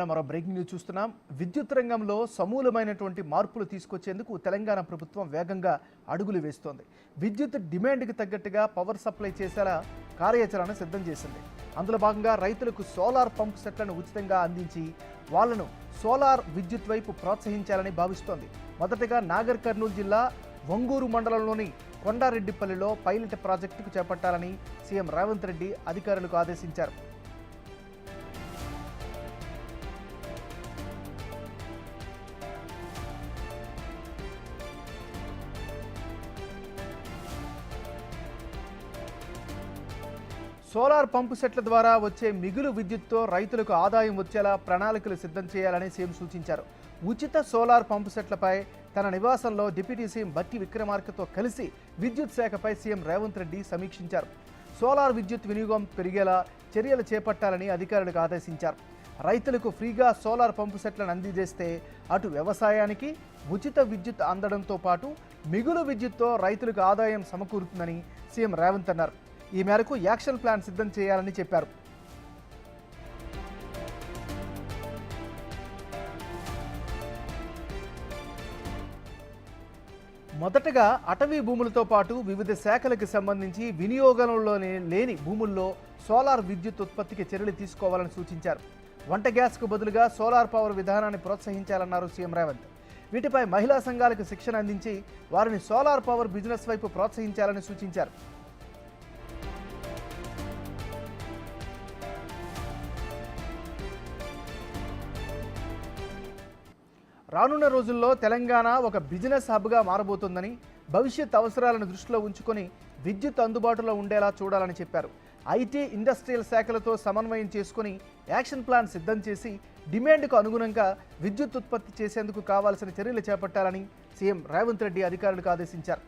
మరో breaking news చూస్తున్నాం. విద్యుత్ రంగంలో సమూలమైనటువంటి మార్పులు తీసుకొచ్చేందుకు తెలంగాణ ప్రభుత్వం వేగంగా అడుగులు వేస్తోంది. విద్యుత్ డిమాండ్కి తగ్గట్టుగా పవర్ సప్లై చేసేలా కార్యాచరణ సిద్ధం చేసింది. అందులో భాగంగా రైతులకు సోలార్ పంప్ సెట్లను ఉచితంగా అందించి వాళ్ళను సోలార్ విద్యుత్ వైపు ప్రోత్సహించాలని భావిస్తోంది. మొదటగా నాగర్ కర్నూలు జిల్లా వంగూరు మండలంలోని కొండారెడ్డిపల్లిలో పైలట్ ప్రాజెక్టుకు చేపట్టాలని సీఎం రేవంత్ రెడ్డి అధికారులకు ఆదేశించారు. సోలార్ పంపు సెట్ల ద్వారా వచ్చే మిగులు విద్యుత్తో రైతులకు ఆదాయం వచ్చేలా ప్రణాళికలు సిద్ధం చేయాలని సీఎం సూచించారు. ఉచిత సోలార్ పంపు సెట్లపై తన నివాసంలో డిప్యూటీ సీఎం బట్టి విక్రమార్కతో కలిసి విద్యుత్ శాఖపై సీఎం రేవంత్ రెడ్డి సమీక్షించారు. సోలార్ విద్యుత్ వినియోగం పెరిగేలా చర్యలు చేపట్టాలని అధికారులకు ఆదేశించారు. రైతులకు ఫ్రీగా సోలార్ పంపు సెట్లను అందజేస్తే అటు వ్యవసాయానికి ఉచిత విద్యుత్ అందడంతో పాటు మిగులు విద్యుత్తో రైతులకు ఆదాయం సమకూరుతుందని సీఎం రేవంత్ అన్నారు. ఈ మేరకు యాక్షన్ ప్లాన్ సిద్ధం చేయాలని చెప్పారు. మొదటగా అటవీ భూములతో పాటు వివిధ శాఖలకు సంబంధించి వినియోగంలోనే లేని భూముల్లో సోలార్ విద్యుత్ ఉత్పత్తికి చర్యలు తీసుకోవాలని సూచించారు. వంట గ్యాస్కు బదులుగా సోలార్ పవర్ విధానాన్ని ప్రోత్సహించాలన్నారు సీఎం రేవంత్. వీటిపై మహిళా సంఘాలకు శిక్షణ అందించి వారిని సోలార్ పవర్ బిజినెస్ వైపు ప్రోత్సహించాలని సూచించారు. రానున్న రోజుల్లో తెలంగాణ ఒక బిజినెస్ హబ్గా మారబోతోందని భవిష్యత్ అవసరాలను దృష్టిలో ఉంచుకొని విద్యుత్ అందుబాటులో ఉండేలా చూడాలని చెప్పారు. ఐటీ ఇండస్ట్రియల్ శాఖలతో సమన్వయం చేసుకుని యాక్షన్ ప్లాన్ సిద్ధం చేసి డిమాండ్కు అనుగుణంగా విద్యుత్ ఉత్పత్తి చేసేందుకు కావాల్సిన చర్యలు చేపట్టాలని సీఎం రేవంత్ రెడ్డి అధికారులకు ఆదేశించారు.